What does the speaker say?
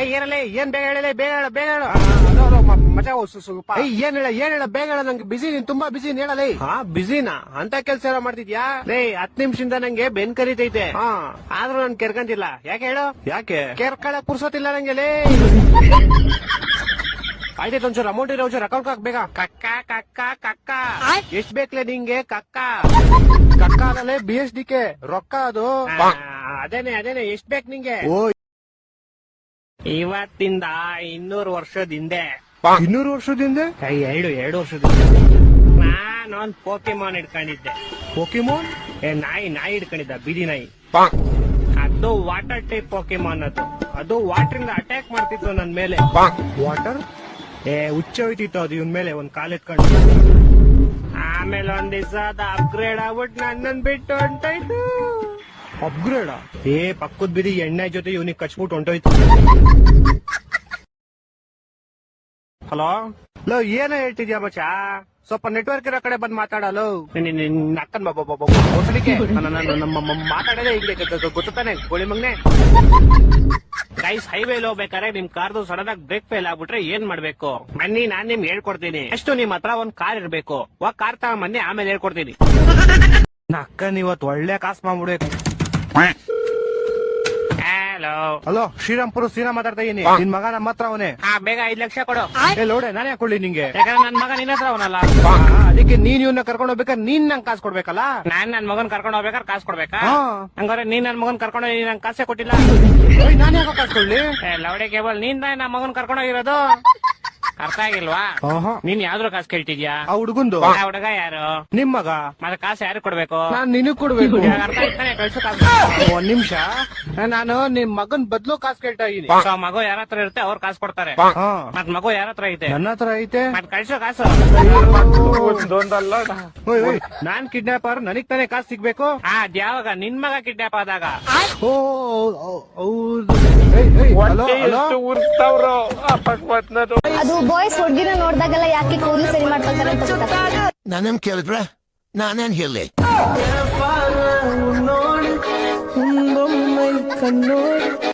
ಏ ಏನಲ್ಲ ಏನ್ ಬೇಗ ಹೇಳಲೇ ಬೇಗ ಹೇಳ ಬೇಗ ಹೇಳು. ಸ್ವಲ್ಪ ಏಯ್ ಏನ್ ಹೇಳ ಏನ್ ಹೇಳ ಬೇಗ ಹೇಳ ನಂಗೆ ಬಿಸಿ ನೀನ್ ತುಂಬಾ ಬಿಸಿ ಹೇಳಲೇ. ಹಾ ಬಿಸಿನಾ ಅಂತ ಕೆಲ್ಸ ಎಲ್ಲ ಮಾಡ್ತಿದ್ಯಾ? ಲೇ ಹತ್ ನಿಮಿಷದಿಂದ ನಂಗೆ ಬೆನ್ ಕರಿತೈತೆ. ಹಾ. ಆದ್ರೂ ನಾನು ಕೆರ್ಕಂತಿಲ್ಲ. ಯಾಕೆ ಹೇಳು? ಯಾಕೆ? ಕೆರ್ಕಳಕ್ ಪುರ್ಸೋತಿಲ್ಲ ನಂಗೆ ಲೇ. ಆಯ್ತಾಯ್ತು ಒಂಚೂರು ಅಮೌಂಟ್ ಇರೋ ಒಂಚೂರು ಅಕೌಂಟ್ ಹಾಕ್ಬೇಕ ಕಕ್ಕ ಕಕ್ಕ ಕಕ್ಕ. ಎಷ್ಟ್ ಬೇಕ್ಲೆ ನಿಂಗೆ ಕಕ್ಕ? ಕಕ್ಕ ಅದಲ್ಲೇ ಬಿ ಎಸ್ ಡಿ ಕೆ ರೊಕ್ಕ ಅದು. ಅದೇನೆ ಅದೇನೆ ಎಷ್ಟ್ ಬೇಕ್ ನಿಂಗೆ? ಓ ಇವತ್ತಿಂದ ಇನ್ನೂರು ವರ್ಷದ ಹಿಂದೆ. ಇನ್ನೂರು ವರ್ಷದಿಂದ ಎರಡು ಎರಡು ವರ್ಷದ ಹಿಂದೆ. ನಾನು ಒಂದ್ ಪೋಕಿಮಾನ್ ಇಟ್ಕೊಂಡಿದ್ದೆ ಪೋಕಿಮೋನ್ ಏ ನಾಯಿ ನಾಯಿ ಇಟ್ಕೊಂಡಿದ್ದ ಬೀದಿ ನಾಯಿ. ಅದು ವಾಟರ್ ಟೈಪ್ ಪೋಕಿಮಾನ್ ಅದು. ಅದು ವಾಟರ್ ಇಂದ ಅಟ್ಯಾಕ್ ಮಾಡ್ತಿತ್ತು ನನ್ ಮೇಲೆ. ವಾಟರ್ ಏ ಹುಚ್ಚ ಹೋಯ್ತಿತ್ತು ಅದು ಇವನ್ ಮೇಲೆ ಒಂದ್ ಕಾಲ್ ಎತ್ಕೊಂಡು. ಆಮೇಲೆ ಒಂದ್ ದಿವಸ ಅದು ಅಪ್ಗ್ರೇಡ್ ಆಗ್ಬಿಟ್ಟು ನನ್ನನ್ ಬಿಟ್ಟು ಹೊಂಟೋಯ್ತು. ಅಪ್ಗ್ರೇಡ್ ಏ, ಪಕ್ಕದ ಬಿದಿ ಎಣ್ಣೆ ಜೊತೆ ಇವನಿಗೆ ಕಚ್ಬಿಟ್ಟು ಹೊಂಟೋಯ್ತು. ಹಲೋ? ಲೋ, ಏನ ಹೇಳ್ತಿದ್ಯಾ ಬಚ್ಚ? ಸ್ವಲ್ಪ ನೆಟ್ವರ್ಕ್ ಇರೋ ಕಡೆ ಬಂದ್ ಮಾತಾಡಲು ಅಕ್ಕನ್ ಮೊಸಳಿಕೆ ನಮ್ಮ ಮಾತಾಡೋದೇ ಹಿಂಗೆ ಗೊತ್ತಾನೆ, ಗೋಳಿ ಮಗ್ನೆ. ಗೈಸ್ ಹೈವೇ ಹೋಗ್ಬೇಕಾದ್ರೆ ನಿಮ್ ಕಾರ್ದು ಸಡನ್ ಆಗಿ ಬ್ರೇಕ್ ಫೇಲ್ ಆಗ್ಬಿಟ್ರೆ ಏನ್ ಮಾಡ್ಬೇಕು? ಮನ್ನಿ ನಾನ್ ನಿಮ್ಗೆ ಹೇಳ್ಕೊಡ್ತೀನಿ. ಎಷ್ಟು ನಿಮ್ ಹತ್ರ ಒಂದ್ ಕಾರ್ ಇರ್ಬೇಕು. ಆ ಕಾರ್ ತಗೊಂಬನ್ನಿ ಆಮೇಲೆ ಹೇಳ್ಕೊಡ್ತೀನಿ. ನಕ್ಕನ್ ಇವತ್ ಒಳ್ಳೆ ಕಾಸ್ ಮಾಡ್ಬಿಡ್ಬೇಕು. ಹಲೋ ಹಲೋ ಶ್ರೀರಾಮ್ಪುರ ಸೀನಾ ಮಾತಾಡ್ತಾ ಇದೀನಿ. ನಿನ್ ಮಗ ನಮ್ಮ ಹತ್ರ ಅವನೇ. ಹಾ ಬೇಗ ಐದ್ ಲಕ್ಷ ಕೊಡು. ಏ ಲೋಡೆ ನಾನೇ ಕೊಡ್ಲಿ ನಿಂಗೆ. ಯಾಕಂದ್ರೆ ನನ್ ಮಗ ನಿನ್ನ ಹತ್ರ ಅವನಲ್ಲ. ಅದಕ್ಕೆ ನೀನ್ ಇವನ್ನ ಕರ್ಕೊಂಡು ಹೋಗ್ಬೇಕಾದ್ರೆ ನೀನ್ ನಂಗೆ ಕಾಸು ಕೊಡ್ಬೇಕಲ್ಲ? ನಾನ್ ನನ್ ಮಗನ್ ಕರ್ಕೊಂಡು ಹೋಗ್ಬೇಕಾದ್ರೆ ಕಾಸು ಕೊಡ್ಬೇಕಾ? ಹಾ. ಹಂಗಾರೆ ನೀನ್ ನನ್ ಮಗನ್ ಕರ್ಕೊಂಡು ಹೋಗಿ ನಂಗೆ ಕಾಸೇ ಕೊಟ್ಟಿಲ್ಲ. ನಾನೇ ನಾನ್ ಯಾಕೆ ಕಾಸು ಕೊಡ್ಲಿ? ಏ, ಲವಡೆ ಕೇಬಲ್ ನೀನ್ ನಮ್ಮ ಮಗನ್ ಕರ್ಕೊಂಡು ಹೋಗಿರೋದು. ಅರ್ಥ ಆಗಿಲ್ವಾ? ಆಹಾ. ನೀನ್ ಯಾವ್ದ್ರ ಕಾಸು ಕೇಳ್ತಿದ್ಯಾ? ಆ ಹುಡುಗಂದು? ಆ ಹುಡುಗ ಯಾರು? ನಿಮ್ ಮಗ? ಮತ್ತೆ ಕಾಸು ಯಾರು ಕೊಡ್ಬೇಕು? ನಾನ್ ನಿನಗ್ ಕೊಡ್ಬೇಕು. ಇವಾಗ ಅರ್ಥ ಆಗ್ತಾನೆ ಕಳ್ಸು ಕಾಸು. ಒಂದ್ ನಿಮಿಷ. ನಾನು ನಿಮ್ ಮಗನ್ ಬದ್ಲು ಕಾಸು ಕೇಳ್ತಾ ಇದೀನಿ. ಮಗು ಯಾರ ಹತ್ರ ಇರುತ್ತೆ ಅವ್ರು ಕಾಸು ಕೊಡ್ತಾರೆ. ಹಾ. ಮತ್ ಮಗು ಯಾರ ಹತ್ರ ಐತೆ? ನನ್ನ ಹತ್ರ ಐತೆ. ಮತ್ ಕಳ್ಸೋ ಕಾಸು. ಓಯ್, ಓಯ್, ನಾನ್ ಕಿಡ್ನಾಪರ್ ನನಗ್ ತಾನೇ ಕಾಸು ಸಿಗ್ಬೇಕು? ಆ ಅದ್ಯಾವಾಗ? ನಿನ್ ಮಗ ಕಿಡ್ನಾಪ್ ಆದಾಗ. ಓ ಹೌ- ಹೌದು? ಅದು ಬಾಯ್ಸ್ ಹುಡುಗಿನ ನೋಡ್ದಾಗೆಲ್ಲ ಯಾಕೆ ಕೂದಲು ಸರಿ ಮಾಡ್ಕೊತಾರೆ ಅಂತ ಗೊತ್ತಾಗ್ತದೆ ನಾನೇನ್ ಕೇಳಿದ್ರ? ನಾನೇನ್ ಹೇಳಿ? ಕಣ್ಣೋಡಿ